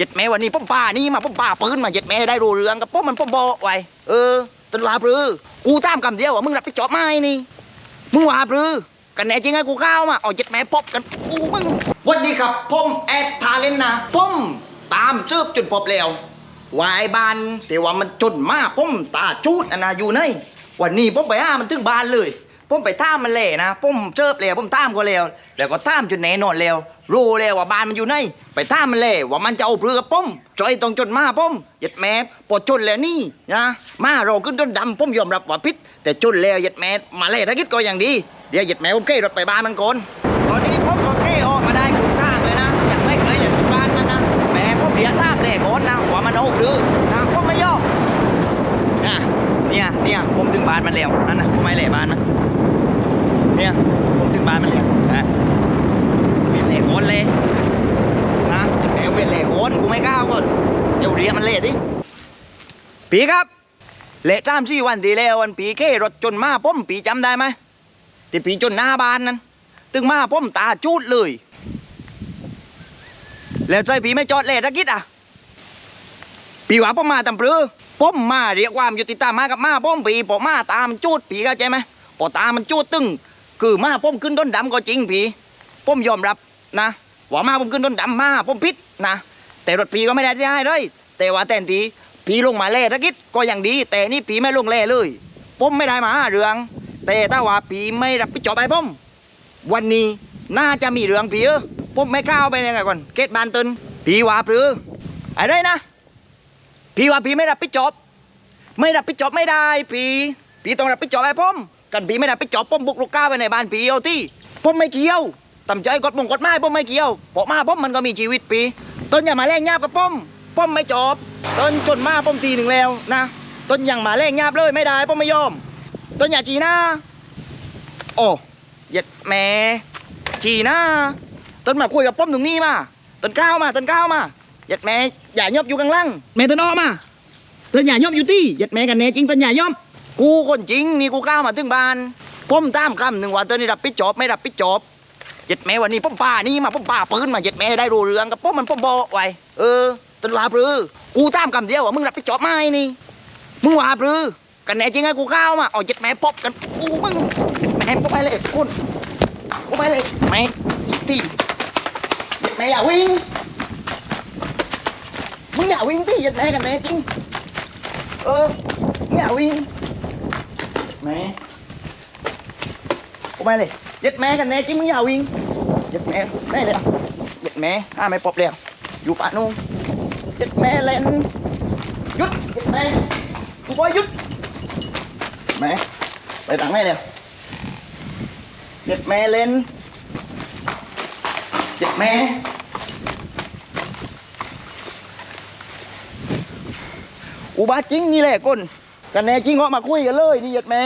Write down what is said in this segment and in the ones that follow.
เจ็ดแม่วันนี้ป้อมป่านี่มาป้อมป่าปืนมาเจ็ดแม่ได้รู้เรื่องกับป้อมมันป้อมโบไว้เออตันวาปรือกูตามคำเดียวว่ามึงรับผิดชอบไหมนี่มึงว่าปรือกันแน่จริงไงกูเข้าวมาเอาเจ็ดแม่พบกันกูมึงวันนี้ครับผมแอดทาเลนนะผมตามเจิบจนพบแล้ววายบานแต่ว่ามันจนมากผมตาจูดอันนะอยู่ในวันนี้ผมไปหามันถึงบานเลย ผมไปท่ามมันเลยนะผมเจิบแล้วผมท่ามก็แล้ว แล้วก็ท่ามจนแน่นอนแล้ว รู้แล้วว่าบ้านมันอยู่ไหนไปท่ามมันเลยว่ามันจะเอาเปลือกับผมจอยต้องจนมาผมหยัดแม่ปวดจนแล้วนี่นะมาเราขึ้นต้นดำผมยอมรับว่าพิษแต่จนแล้วหยัดแม่มาเลยถ้าคิดก็อย่างดีเดี๋ยวหยัดแม่ผมเกยรถไปบ้านมันก่อนตอนนี้ผม งบ้านมันแล้วนั่นนะผมไม่เละบ้านมันเนี่ยผมถึงบ้านมันแล้วนะเวียนเละโคนเลยนะแมวเวียนเละโคนกูไม่กล้าก่อนเดี๋ยวเรียกมันเละดิปีครับเละตามสี่วันที่แล้ววันปีเก้รถจนมาป้มปีจำได้ไหมที่ปีจนหน้าบ้านนั้นตึงมาป้มตาจูดเลยแล้วใจปีไม่จอดเละตะกิดอะปีหวาป้มมาตำปรือ ป้มมาเรียกความยุติธรรมมากับมาป้มปีปอมาตามจูดปีเข้าใจไหมพอตามันจูดตึงคือมาผมขึ้นต้นดำก็จริงพี่ผมยอมรับนะว่ามาผมขึ้นต้นดำมาผมพิษนะแต่รถปีก็ไม่ได้ที่ให้เลยแต่ว่าแทนทีพี่ลงมาเล่ตะกิดก็อยังดี แต่นี่ปีไม่ลงเล่เลยผมไม่ได้มาเรืองแต่ถ้าว่าปีไม่รับผิดชอบไปผมวันนี้น่าจะมีเรื่องพี่เออผมไม่กล้าไปยังไงก่อน เกตบานตึนพี่ว่าปรืออะไรนะ พี่ว่าพี่ไม่รับผิดชอบ ไม่รับผิดชอบไม่ได้ พี่ พี่ต้องรับผิดชอบให้ผมกันพี่ไม่รับผิดชอบผมบุกลุกก้าไปในบ้านพี่เอาที่ผมไม่เกี่ยวตำใจกฎมงกฎหมายผมไม่เกี่ยวเพราะมาผมมันก็มีชีวิตพี่ต้นอย่ามาแรงยาบกับผมผมไม่จบต้นจนมาผมทีหนึ่งแล้วนะต้นอยังมาแรงยาบเลยไม่ได้ผมไม่ยอมต้นอย่าจีน้าโอ้เย็ดแม่จีน้าต้นมาคุยกับผมตรงนี้มาต้นก้าวมาต้นก้าวมา ย็ดแหม่อย่ายอบอยู่กลางล่างแม่ต้นออกมาต้นใหญ่ย่อมอยู่ที่ยัดแม่กันแน่จริงต้นใหญ่ย่อมกูคนจริงนี่กูก้าวมาถึงบ้านผมตามคำหนึ่งว่าต้นนี้รับผิดชอบไม่รับผิดชอบยัดแม่วันนี้ผมป่านี่มาผมป่าปืนมายัดแม่ได้รู้เรื่องกับผมมันผมโบะไว้เออต้นว่าปรือกูตามคำเดียวว่ามึงรับผิดชอบไหมนี่มึงว่าปรือกันแน่จริงไงกูก้าวมาเอายัดแม่พบกันกูมึงแม่กูไปเลยคุณกูไปเลยแม่อีกทียัดแม่อย่าวิ่ง มึงอย่าวิ่งที่ยัดแม่กันแน่จริง เออเนี่ยวิ่งแม่กูไปเลยยัดแม่กันแน่จริงมึงอย่าวิ่งยัดแม่แม่เลยอะยัดแม่ห้าไม่ปอบแล้วอยู่ป่านู่นยัดแม่เล่นหยุดยัดแม่กูบอกหยุดแม่ไปตังแม่เลยยัดแม่เล่นยัดแม่ อุบาจริงนี่แหละก้นกันแน่จริงเหาะมาคุยกันเลยนี่เหยียดแม่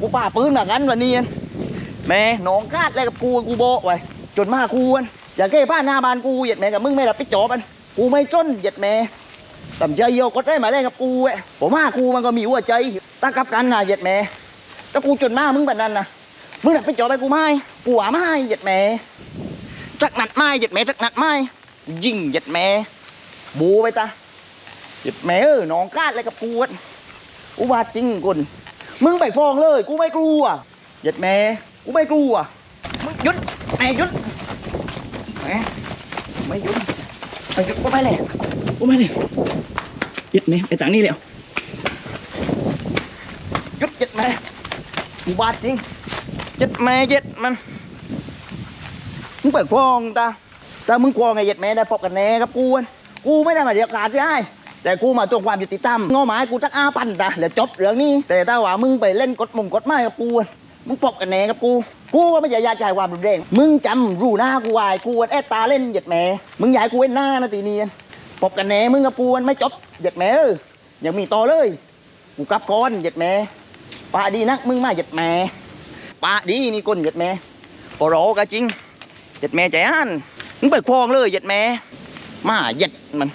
กูป่าปืนหนักกันวันนี้แม่หนองคาดอะไรกับกูกูโบะไว้จนมากูอันอย่าเก้ผ้าหน้าบ้านกูเหยียดแม่กับมึงไม่รับผิดชอบมันกูไม่จนเหยียดแม่ต่ำใจเยียวก็ได้มาเล่นกับกูเว้ยผมมากูมันก็มีหัวใจตั้งกับกันนะเหยียดแม่ถ้ากูจนมามึงแบบนั้นนะมึงรับผิดชอบไปกูไม่กูหาไม่เหยียดแม่จักหนัดไม้เหยียดแม่จักหนัดไม้ยิงเหยียดแม่บูไปตา จ็บแม่เออน้องกาดอะไรกับกูอะอุบาจริงกุนมึงไปฟ้องเลย กูไม่กลัวเหย็ดแม่กูไม่กลัวมึงหยุดแม่หยุดแม่ไม่หยุดไปหยุดกูไปเลยกูไปเลยเหย็ดแม่ไปต่างนี้แล้วหยุดเหย็ดแม่อุบาทจริงเหย็ดแม่เหย็ดมันมึงไปฟ้องตาถ้ามึงกลัวไงเหย็ดแม่ได้พบกันแน่กับกูอะกูไม่ได้มาเรียกขาดใช่ แต่กูมาตรงความยุติธรรมง้อหมายกูตักอาปันตาแล้วจบเรื่องนี้ แต่ถ้าว่ามึงไปเล่นกฎมงกฎหมายกับกูมึงปกกันแหน่กับกู กูก็ไม่อยากยาใจความรุนแรง มึงจำรู้หน้ากูวายกูแอตาเล่นเหยียดแหม่มึงอยากกูเว้นหน้านะตีนี้ปกกันแหน่มึงกับกูมันไม่จบเหยียดแหม่เออยังมีต่อเลย กูกลับก่อนเหยียดแหม่ปาดีนักมึงมาเหยียดแหม่ปาดีนี่ก้นเหยียดแหม่ปอโรก็จริงเหยียดแหม่ใจอันมึงไปคลองเลยเหยียดแหม่มาเหยียดมัน